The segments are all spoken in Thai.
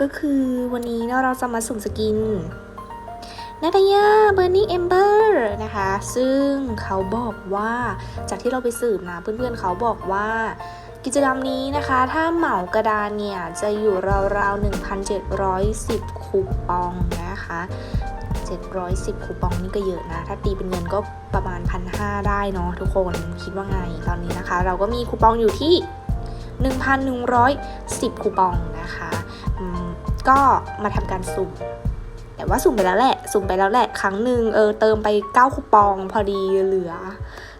ก็คือวันนี้เราจะมาสุ่มสกินนาตายาเบอร์นี่เอมเบอร์นะคะ ซึ่งเขาบอกว่าจากที่เราไปสืบนะ เพื่อนๆเขาบอกว่า กิจกรรมนี้นะคะ ถ้าเหมากระดานเนี่ย จะอยู่ราวๆ 1,710 คูปองนะคะ 710 คูปองนี่ก็เยอะนะ ถ้าตีเป็นเงินก็ประมาณ 1,500 ได้เนาะทุกคนคิดว่าไงตอนนี้นะคะ เราก็มีคูปองอยู่ที่ 1,110 คูปองนะคะ ก็มาทำการสุ่ม แต่ว่าสุ่มไปแล้วแหละ สุ่มไปแล้วแหละครั้งหนึ่งเออเติมไป 9 คูปองพอดีเหลือ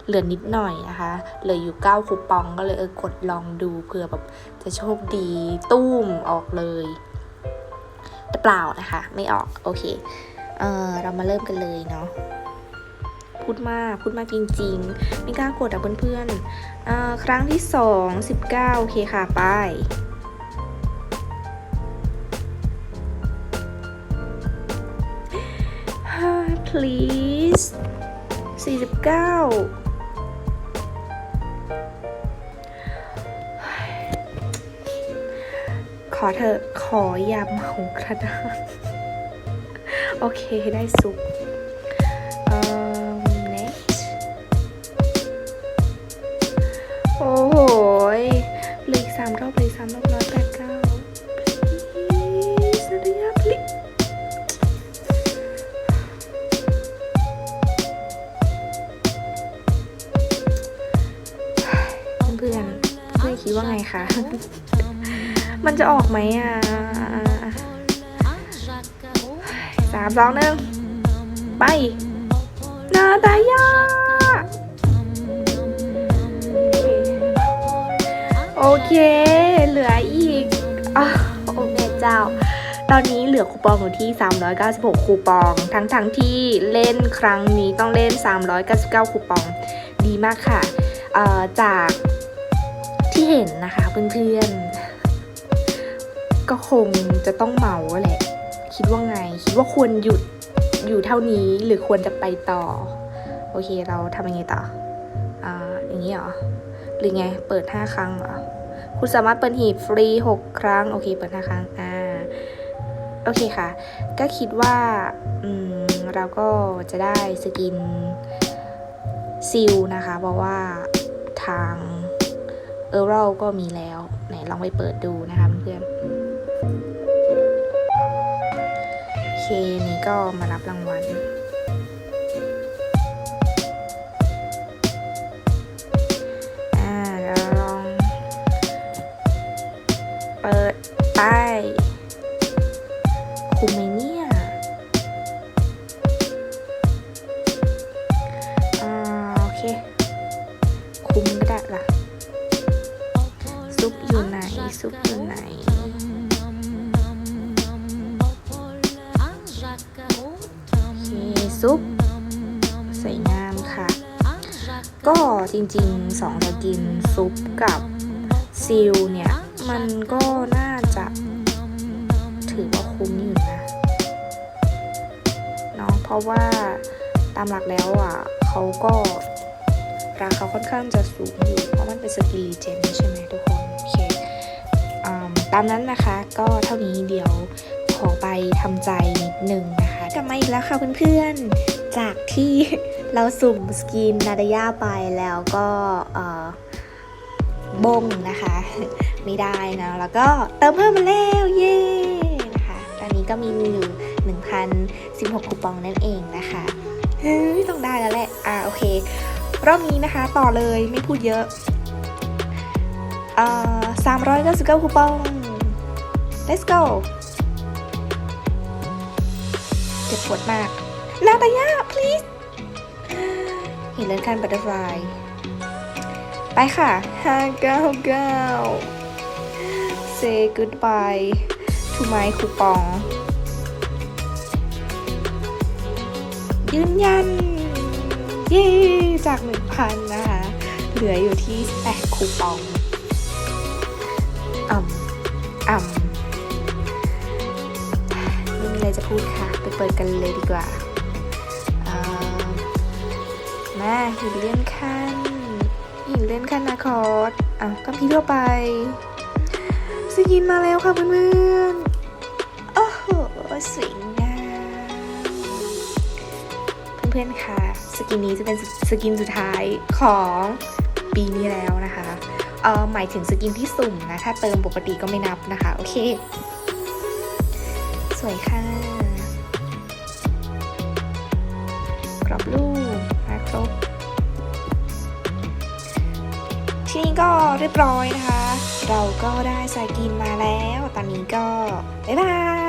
เหลือนิดหน่อยนะคะ เหลืออยู่ 9 คูปองก็เลยเออกดลองดูเผื่อแบบจะโชคดีตุ้มออกเลยแต่เปล่านะคะ ไม่ออกโอเคเออเรามาเริ่มกันเลยเนาะพูดมาก พูดมากจริงๆ ไม่กล้ากดอะเพื่อนๆครั้งที่สองสิบเก้าโอเคค่ะ ไป please สี่สิบเก้าขอเถอขออย่าเหมากระดานโอเคได้ซุปเอ่อ next โอ้โหลีกสามรอบเลืออกสามรอบร้อยแปดเก้า ว่าไงคะ มันจะออกไหมอะสามสองหนึ่งไป นาตายาโอเค เหลืออีกอโอ้แม่เจ้า ตอนนี้เหลือคูปองอยู่ที่ 396 คูปอง ทั้งทั้งๆที่เล่นครั้งนี้ต้องเล่น 399 คูปอง ดีมากค่ะ จาก ที่เห็นนะคะเพื่อนๆ ก็คงจะต้องเมาแหละ คิดว่าไง คิดว่าควรหยุดอยู่เท่านี้หรือควรจะไปต่อ โอเคเราทำยังไงต่อ อ่า อย่างนี้เหรอ หรือไง เปิด 5 ครั้งเหรอ คุณสามารถเปิดหีบฟรี 6 ครั้ง โอเค เปิด 5 ครั้ง อ่า โอเคค่ะ ก็คิดว่า อืม เราก็จะได้สกินซิลนะคะ เพราะว่าทาง เออร์เรลก็มีแล้วไหนลองไปเปิดดูนะคะเพื่อนโอเคนี่ก็มารับรางวัลอ่าเราลองเปิดไปคุมไหมเนี่ยอ่าโอเค ซุปอยู่ไหนเคซุปสวยงามค่ะ ก็จริงๆสองสกินซุปกับซิลเนี่ย มันก็น่าจะถือว่าคุ้มอยู่นะเนาะเพราะว่าตามหลักแล้วอะเขาก็ราคาค่อนข้างจะสูงอยู่ เพราะมันเป็นสกิลลีเจนใช่ไหมทุกคน ตามนั้นนะคะก็เท่านี้เดี๋ยวขอไปทำใจนิดหนึ่งนะคะกลับมาอีกแล้วค่ะเพื่อนๆ จากที่เราสุ่มสกินนาดายาไปแล้วก็บงนะคะ ไม่ได้นะแล้วก็เติมเพิ่มมาแล้วเย้นะคะตอนนี้ก็มีอยู่1,016คูปองนั่นเองนะคะเฮ้ยต้องได้แล้วแหละอ่าโอเครอบนี้นะคะต่อเลยไม่พูดเยอะเอ่อ 399คูปอง let's go เจ็บปวดมาก นาตายา please เห็นเลื่อนขั้นบัตเตอร์ฟลายไปค่ะ 599 say goodbye to my คูปอง ยืนยัน เย้ จาก 1,000 นะคะ เหลืออยู่ที่ 8 คูปอง อ่ำอ่ำไม่มีอะไรจะพูดค่ะ ไปเปิดกันเลยดีกว่ามาหินเลื่อนขั้นหินเลื่อนขั้นนะคอร์ดอะก็พี่ทั่วไปสกินมาแล้วค่ะเพื่อนๆโอ้โหสวยงามเพื่อนๆค่ะ สกินนี้จะเป็นสกินสุดท้ายของปีนี้แล้วนะคะ หมายถึงสกินที่สุ่มนะถ้าเติมปกติก็ไม่นับนะคะ โอเค สวยค่ะ กรอบรูปมาครบทีนี้ก็เรียบร้อยนะคะ เราก็ได้สกินมาแล้ว ตอนนี้ก็ บ๊ายบาย